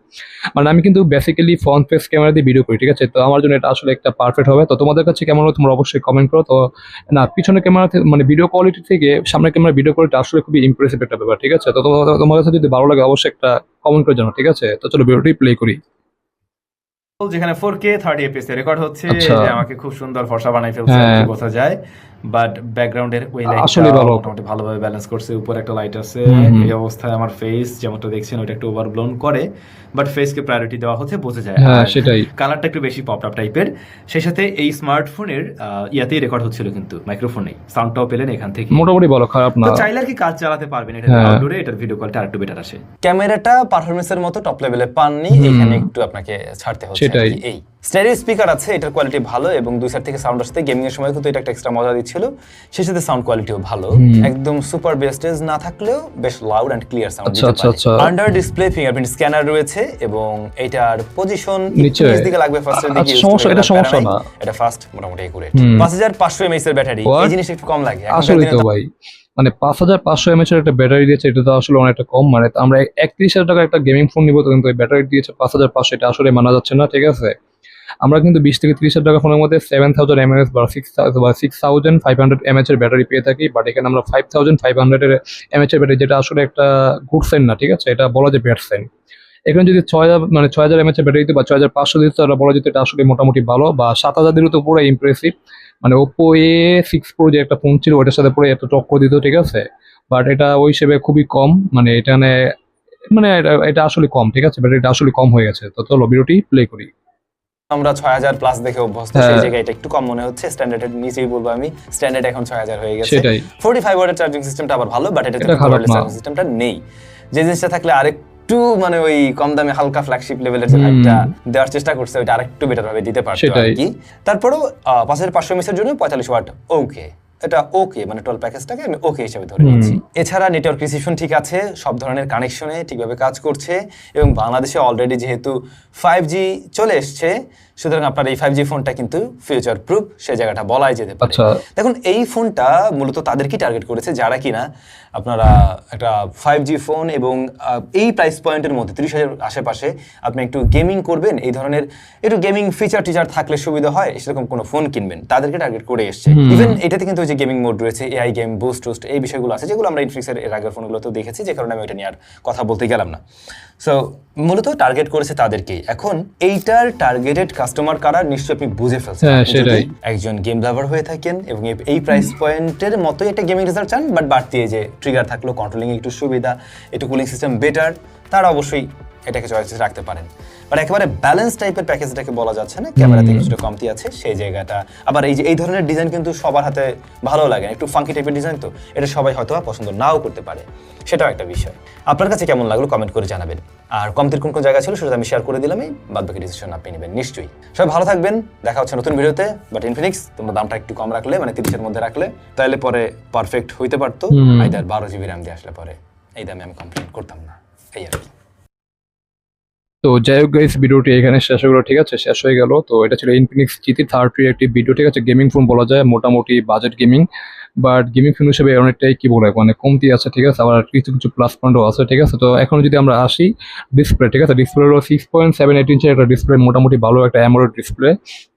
মানে আমি কিন্তু বেসিক্যালি ফ্রন্ট ফেস ক্যামেরা দিয়ে ভিডিও করি ঠিক আছে? তো আমার জন্য এটা আসলে একটা পারফেক্ট হবে। তো তোমাদের কাছে কেমন হলো তোমরা অবশ্যই কমেন্ট করো। তো না পিছনের ক্যামেরা মানে ভিডিও কোয়ালিটি থেকে সামনের ক্যামেরা ভিডিও কোয়ালিটি আসলে খুবই ইমপ্রেসিভ একটা ব্যাপার ঠিক আছে? তো তোমার তোমার কাছে যদি ভালো লাগে অবশ্যই একটা কমেন্ট করে জানো ঠিক আছে? তো চলো ভিডিওটি প্লে করি। যেখানে four K thirty FPS record হচ্ছে আচ্ছা। যে আমাকে খুব সুন্দর ফর্সা বানাই ফেলছে হ্যাঁ। বোঝা যায়। বাট ব্যাকগ্রাউন্ডের ওই ভালো। মোটামুটি ভালোভাবে ব্যালেন্স করছে উপরে একটা লাইট আছে। এই অবস্থায় আমার ফেস যেমনটা দেখছেন ওটা একটু ওভারব্লোন করে। বাট ফেসকে প্রায়োরিটি দেওয়া হচ্ছে বোঝা যায়। হ্যাঁ সেটাই। কালারটা একটু বেশি পপ আপ টাইপের সেই সাথে এই স্মার্টফোনের ইয়াতেই রেকর্ড হচ্ছিল কিন্তু মাইক্রোফোনে সাউন্ডটাও পেলেন এখান থেকে। মোটামুটি ভালো খারাপ না। তো চাইলে আর কি কাজ চালাতে পারবেন এটা হ্যাঁ। আউটডোরে এটার ভিডিও কলটা আরেকটু বেটার আসে। ক্যামেরাটা পারফরমেন্সের মতো টপ লেভেলে পাননি এখানে একটু আপনাকে ছাড়তে হচ্ছে। সেটাই। এই স্টেরিও স্পিকার আছে এটার কোয়ালিটি ভালো এবং দুই সাইড থেকে সাউন্ড আসতে গেমিং এর সময় কিন্তু এটা একটা এক্সট্রা মজা দিচ্ছিল। সেই সাথে সাউন্ড কোয়ালিটিও ভালো। একদম সুপার বেস্টেজ না থাকলেও বেশ লাউড এন্ড ক্লিয়ার সাউন্ড দিতে আচ্ছা, আচ্ছা। পারে আন্ডার ডিসপ্লে ফিঙ্গারপ্রিন্ট স্ক্যানার রয়েছে এবং এটার পজিশন নিচে। দিকে লাগবে ফার্স্ট এর দিকে আচ্ছা, সমস্যা- এটা সমস্যা না। এটা ফাস্ট মোটামুটি একুরেট 5500 এমএএইচ এর ব্যাটারি এই জিনিসটা একটু কম লাগে। আসলে তো ভাই। মানে পাঁচ হাজার পাঁচশো এমএচ এর একটা ব্যাটারি দিয়েছে, এটা তো আসলে অনেকটা কম। মানে আমরা একত্রিশ হাজার টাকা একটা গেমিং ফোন নিবো কিন্তু ব্যাটারি দিয়েছে পাঁচ হাজার পাঁচশো, এটা আসলে মানা যাচ্ছে না, ঠিক আছে? আমরা কিন্তু বিশ থেকে ত্রিশ হাজার টাকা ফোনের মধ্যে সেভেন থাউজেন্ড এমএএস বা সিক্স বা six thousand five hundred mAh এর ব্যাটারি পেয়ে থাকি বাট এখানে আমরা ফাইভ থাউজেন্ড ফাইভ হান্ড্রেড এর এমএচ এর ব্যাটারি, যেটা আসলে একটা গুড সাইন না, ঠিক আছে? এটা বলা যায় ব্যাড সাইন এখানে যদি ছয় হাজার মানে ছয় হাজার এমএচ এর ব্যাটারি দিতে বা ছয় হাজার পাঁচশো দিতে, তাহলে বলা যেত এটা আসলে মোটামুটি ভালো, বা সাত হাজার দিলেও তো পুরো ইমপ্রেসিভ মানে ওপো এ সিক্স প্রো যে একটা ফোন ছিল ওটার সাথে পুরো এত টক্কর দিত ঠিক আছে? বাট এটা ওই হিসেবে খুবই কম মানে এখানে মানে এটা এটা আসলে কম ঠিক আছে? বাট এটা আসলে কম হয়ে গেছে। তো চলো ভিডিওটি প্লে করি। আমরা ছয় হাজার প্লাস দেখে অভ্যস্ত সেই হ্যাঁ। জায়গায় এটা একটু কম মনে হচ্ছে। স্ট্যান্ডার্ডের নিচেই বলব আমি স্ট্যান্ডার্ড এখন ছয় হাজার হয়ে গেছে। সেটাই। ফোর্টি ফাইভ ওয়াটের চার্জিং সিস্টেমটা আবার ভালো বাট এটা এটা সিস্টেমটা নেই। যে জিনিসটা থাকলে আরেকটু মানে ওই কম দামে হালকা ফ্ল্যাগশিপ লেভেলের যে ভাইবটা দেওয়ার চেষ্টা করছে ওইটা আরেকটু বেটার ভাবে দিতে পারতো আর কি। তারপরেও পাঁচ হাজার পাঁচশো মিসের জন্য পঁয়তাল্লিশ ওয়াট ওকে এটা ওকে মানে টোল প্যাকেজটাকে আমি ওকে হিসেবে ধরে। নিচ্ছি। এছাড়া নেটওয়ার্ক রিসিপশন ঠিক আছে সব ধরনের কানেকশনে ঠিকভাবে কাজ করছে এবং বাংলাদেশে অলরেডি যেহেতু ফাইভ জি চলে এসছে সুতরাং আপনার এই ফাইভ জি ফোনটা কিন্তু ফিউচার প্রুফ সে জায়গাটা বলাই যেতে পারে। আচ্ছা। দেখুন এই ফোনটা মূলত তাদেরকে টার্গেট করেছে? যারা কিনা আপনারা একটা ফাইভ জি ফোন এবং এই প্রাইস পয়েন্টের মধ্যে তিরিশ হাজার আশেপাশে আপনি একটু গেমিং করবেন এই ধরনের একটু গেমিং ফিচার টিচার থাকলে সুবিধা হয় সেরকম কোনো ফোন কিনবেন তাদেরকে টার্গেট করে এসছে। ইভেন এটাতে কিন্তু ওই যে গেমিং মোড রয়েছে এআই গেম বুস্ট টুস্ট এই বিষয়গুলো আছে যেগুলো আমরা ইনফিক্সের এর আগের ফোনগুলোতেও দেখেছি যে কারণে আমি ওইটা নিয়ে আর কথা বলতে গেলাম না। সো মূলত টার্গেট করেছে তাদেরকেই। এখন এইটার টার্গেটেড কাস্টমার কারা নিশ্চয়ই আপনি বুঝে ফেলছেন হ্যাঁ, সেটাই। একজন গেম লাভার হয়ে থাকেন এবং এই- প্রাইস পয়েন্টের মতোই একটা গেমিং রেজাল্ট চান বাট বাড়তি এই যে ট্রিগার থাকল কন্ট্রোলিং একটু সুবিধা একটু কুলিং সিস্টেম বেটার তারা অবশ্যই এটাকে চয়েস রাখতে পারেন বাট একেবারে ব্যালেন্স টাইপের প্যাকেজটাকে বলা যাচ্ছে না ক্যামেরাতে কিছুটা কমতি আছে সেই জায়গাটা। আবার এই যে এই ধরনের ডিজাইন কিন্তু সবার হাতে ভালো লাগে একটু ফাঙ্কি টাইপের ডিজাইন তো এটা সবাই হয়তো পছন্দ নাও করতে পারে। সেটাও একটা বিষয়। আপনার কাছে কেমন লাগল কমেন্ট করে জানাবেন। আর কমতির কোন কোন জায়গা ছিল সেটা আমি শেয়ার করে দিলামই বাদ বাকি ডিসিশন আপনি নেবেন নিশ্চয়ই। সবাই ভালো থাকবেন দেখা হচ্ছে নতুন ভিডিওতে বাট ইনফিনিক্স তোমরা দামটা একটু কম রাখলে মানে তিরিশের মধ্যে রাখলে তাহলে পরে পারফেক্ট হইতে পারতো। আইদার বারো জিবি র্যাম দিয়ে আসলে পরে এই দামে আমি কমপ্লেন করতাম না। এই আর কি। তো যাই হোক গাইস ভিডিওটি এখানে শেষ হয়ে গেলো, ঠিক আছে? শেষ হয়ে গেল। তো এটা ছিল ইনফিনিক্স জিটি থার্টির একটি ভিডিও ঠিক আছে? গেমিং ফোন বলা যায়, মোটামুটি budget gaming but gaming phone হিসেবে অনেকটাই কি বলে মানে কমতি আছে, ঠিক আছে? আবার কিছু কিছু প্লাস পয়েন্টও আছে, ঠিক আছে? তো এখন যদি আমরা আসি ডিসপ্লে ঠিক আছে? ডিসপ্লে হলো সিক্স পয়েন্ট সেভেন এইট ইঞ্চের একটা ডিসপ্লে মোটামুটি ভালো একটা অ্যামোলেড ডিসপ্লে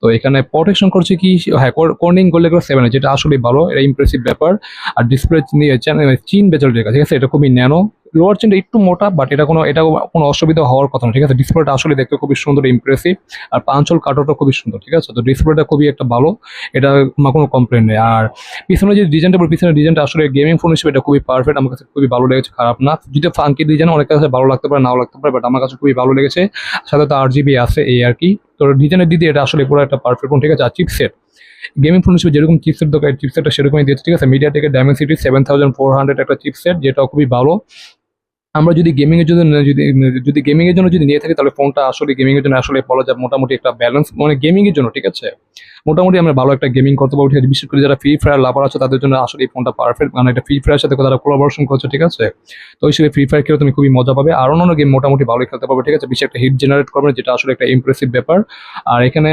তো এখানে প্রোটেকশন করছে কি হ্যাঁ কর্নিং করলে সেভেন যেটা আসলে ভালো, এটা ইমপ্রেসিভ ব্যাপার। আর ডিসপ্লে নিয়ে চিন বেচার জায়গা, ঠিক আছে? এটা খুবই ন্যানো। লোয়ার চেনটা একটু মোটা বাট এটা কোনো এটা কোনো অসুবিধা হওয়ার কথা না, ঠিক আছে? ডিসপ্লেটা আসলে দেখতে খুবই সুন্দর ইমপ্রেসিভ আর পাঁচল কাটোটা খুবই সুন্দর, ঠিক আছে? তো ডিসপ্লেটা খুবই একটা ভালো, এটা আমার কোনো কমপ্লেন নেই। আর পিছনে যে ডিজাইনটা পিছনে ডিজাইনটা আসলে গেমিং ফোন হিসেবে এটা খুবই পারফেক্ট আমার কাছে খুবই ভালো লেগেছে, খারাপ না। যদি ফাঙ্কি ডিজাইন অনেক কাছে ভালো লাগতে পারে, নাও লাগতে পারে বাট আমার কাছে খুবই ভালো লেগেছে। সাথে তো আর জিবি আছে, এই আর কি। তো ডিজাইনের দিদি এটা আসলে পুরো একটা পারফেক্ট ফোন ঠিক আছে? আর চিপসেট গেমিং ফোন হিসেবে যেরকম চিপসেট দরকার চিপসেটটা সেরকমই দিয়েছে, ঠিক আছে? মিডিয়া থেকে Dimensity seven thousand four hundred একটা চিপসেট যেটা খুবই ভালো। আমরা যদি গেমিং এর জন্য, যদি যদি গেমিং এর জন্য যদি নিয়ে থাকি, তাহলে ফোনটা আসলে গেমিং এর জন্য আসলে বলা যায় মোটামুটি একটা ব্যালেন্স মানে গেমিং এর জন্য, ঠিক আছে? মোটামুটি আমরা ভালো একটা গেমিং করতে পারব বিশেষ করে যারা ফ্রি ফায়ার লাভার আছে, তাদের জন্য আসলে এই ফোনটা পারফেক্ট মানে একটা ফ্রি ফায়ার সাথে তারা কোলাবোরেশন করছে, ঠিক আছে? তো হিসেবে ফ্রি ফায়ার খেলে তুমি খুবই মজা পাবে। আর অন্য গেম মোটামুটি ভালোই খেলতে পারবে, ঠিক আছে? বেশি একটা হিট জেনারেট করবে যেটা আসলে একটা ইমপ্রেসিভ ব্যাপার। আর এখানে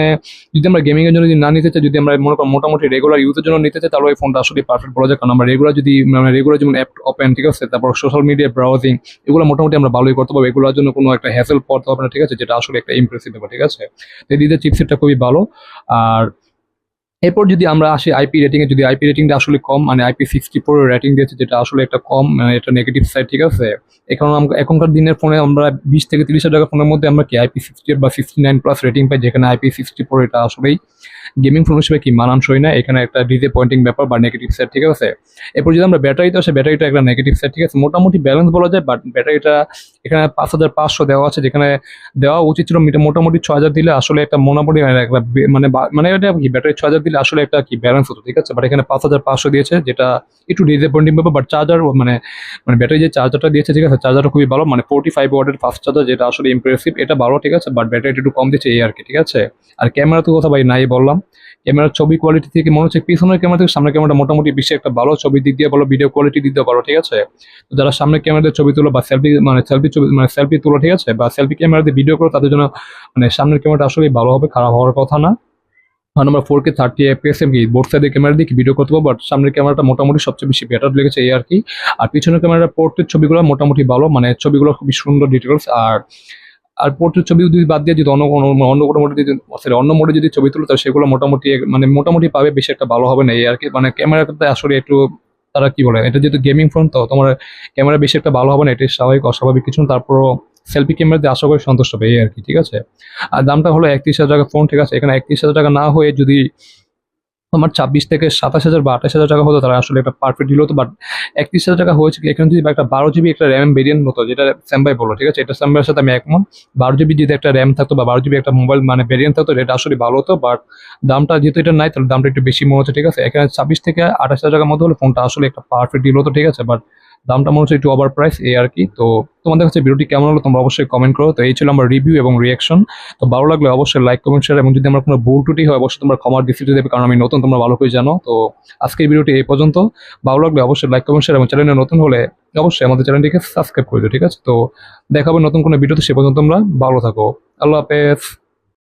যদি আমরা গেমিং এর জন্য যদি না নিতে চাই, যদি আমরা মনে করি মোটামুটি রেগুলার ইউজের জন্য নিতে চাই, তাহলে এই ফোনটা আসলে পারফেক্ট বলা যায়। কারণ আমরা রেগুলার যদি মানে রেগুলার যেমন অ্যাপ ওপেন ঠিক আছে? তারপর সোশ্যাল মিডিয়া ব্রাউজিং এগুলো মোটামুটি আমরা ভালোই করতে পারব। এগুলোর জন্য কোনো একটা হ্যাসেল পড়তে হবে না, ঠিক আছে? যেটা আসলে একটা ইমপ্রেসিভ ব্যাপার, ঠিক আছে? এই চিপসেটটা খুবই ভালো। আর এরপর যদি আমরা আসি আইপি রেটিংয়ে যদি আইপি রেটিংটা আসলে কম মানে আইপি সিক্সটি ফোর রেটিং দিয়েছে, যেটা আসলে একটা কম মানে এটা নেগেটিভ সাইড ঠিক আছে? এখন এখনকার দিনের ফোনে আমরা বিশ থেকে তিরিশ হাজার টাকা ফোনের মধ্যে আমরা কি আইপি সিক্সটি বা সিক্সটি নাইন প্লাস রেটিং পাই, যেখানে আইপি সিক্সটি ফোর এটা আসলেই গেমিং ফোন হিসেবে কি মানানসই না? এখানে একটা ডিজে পয়েন্টিং ব্যাপার বা নেগেটিভ সাইড ঠিক আছে? এরপর যদি আমরা ব্যাটারিতে আসে ব্যাটারিটা একটা নেগেটিভ সাইড ঠিক আছে? মোটামুটি ব্যালেন্স বলা যায় বাট ব্যাটারিটা এখানে পাঁচ হাজার পাঁচশো দেওয়া আছে, যেখানে দেওয়া উচিত ছিল মিটা- মোটামুটি ছ হাজার দিলে আসলে একটা মোটামুটি মানে একটা মানে মানে এটা কি ব্যাটারি ছ হাজার দিলে আসলে একটা কি ব্যালেন্স হতো, ঠিক আছে? বাট এখানে পাঁচ হাজার পাঁচশো দিয়েছে, যেটা একটু ডিজে পয়েন্টিং ব্যাপার বাট চার্জার মানে মানে ব্যাটারি যে চার্জারটা দিয়েছে, ঠিক আছে? চার্জারটা খুবই ভালো মানে ফোর্টি ফাইভ ওয়াটের ফাস্ট চার্জার যেটা আসলে ইমপ্রেসিভ এটা ভালো, ঠিক আছে? বাট ব্যাটারিটা একটু কম দিচ্ছে এই আর কি, ঠিক আছে? আর ক্যামেরা তো কথা ভাই নাই বললাম। ক্যামেরার ছবি কোয়ালিটি থেকে মনে হচ্ছে পিছনের ক্যামেরা থেকে সামনের ক্যামেরাটা মোটামুটি বেশি একটা ভালো ছবি দিক দিয়ে ভালো ভিডিও কোয়ালিটি দিক দিয়ে ঠিক আছে? তো যারা সামনের ক্যামেরা দিয়ে ছবি তোলো বা সেলফি মানে সেলফি ছবি মানে সেলফি তোলো, ঠিক আছে? বা সেলফি ক্যামেরা দিয়ে ভিডিও করো, তাদের জন্য মানে সামনের ক্যামেরাটা আসলেই ভালো হবে, খারাপ হওয়ার কথা না। কারণ আমরা ফোর কে থার্টি এফপিএস এম কি বোর্ড সাইডের ক্যামেরা দিয়ে ভিডিও করতে পারব বাট সামনের ক্যামেরাটা মোটামুটি সবচেয়ে বেশি বেটার লেগেছে এই আর কি। আর পিছনের ক্যামেরার পোর্টের ছবিগুলো মোটামুটি ভালো মানে ছবিগুলো খুবই সুন্দর ডিটেলস আর আর পোর্টের ছবি যদি বাদ দিয়ে যদি অন্য কোনো অন্য কোনো মোডে যদি sorry, অন্য মোডে যদি ছবি তুলো তাহলে সেগুলো মোটামুটি মানে মোটামুটি পাবে বেশি একটা ভালো হবে না। এই আর কি মানে ক্যামেরাতে আসলে একটু তারা কি বলে এটা যেহেতু গেমিং ফোন তো তোমার ক্যামেরা বেশি একটা ভালো হবে না এটি স্বাভাবিক অস্বাভাবিক কিছু তারপরও সেলফি ক্যামেরাতে আশা করি সন্তুষ্ট হবে এই আর কি ঠিক আছে? আর দামটা হলো একত্রিশ হাজার টাকা ফোন ঠিক আছে? এখানে একত্রিশ হাজার টাকা না হয়ে যদি আমার ছাব্বিশ থেকে সাতাশ হাজার বা আঠাশ হাজার টাকা হতো, তারা আসলে একটা পারফেক্ট ডিল হতো বাট একত্রিশ হাজার টাকা হয়েছে এখানে যদি একটা বারো জিবি একটা র্যাম ভেরিয়েন্ট হতো, যেটা স্যাম্বাই বলো ঠিক আছে? এটা স্যাম্বাইয়ের সাথে আমি একমত। বারো জিবি যদি একটা র্যাম থাকতো বা বারো জিবি একটা মোবাইল মানে ভেরিয়েন্ট থাকতো, এটা আসলে ভালো হতো বাট দামটা যেহেতু এটা নাই, তাহলে দামটা একটু বেশি মনে হচ্ছে, ঠিক আছে? এখানে ছাব্বিশ থেকে আঠাশ হাজার টাকার মধ্যে হলে ফোনটা আসলে একটা পারফেক্ট ডিল হতো, ঠিক আছে? বাট দামটা মনে হচ্ছে একটু ওভার প্রাইস এই আর কি। তো তোমাদের কাছে ভিডিওটি কেমন হলো তোমরা অবশ্যই কমেন্ট করো। তো এই ছিল আমার রিভিউ এবং রিয়াকশন তো ভালো লাগলে অবশ্যই লাইক কমেন্ট শেয়ার এবং যদি আমার কোনো ভুল ত্রুটি হয়, অবশ্যই তোমরা ক্ষমার দৃষ্টিতে দেবে কারণ আমি নতুন, তোমরা ভালো করে জানো। তো আজকের ভিডিওটি এই পর্যন্ত। ভালো লাগলে অবশ্যই লাইক কমেন্ট শেয়ার এবং চ্যানেলে নতুন হলে অবশ্যই আমাদের চ্যানেলটিকে সাবস্ক্রাইব করে দিও, ঠিক আছে? তো দেখাবো নতুন কোনো ভিডিওতে সে পর্যন্ত তোমরা ভালো থাকো। আল্লাহ হাফেজ।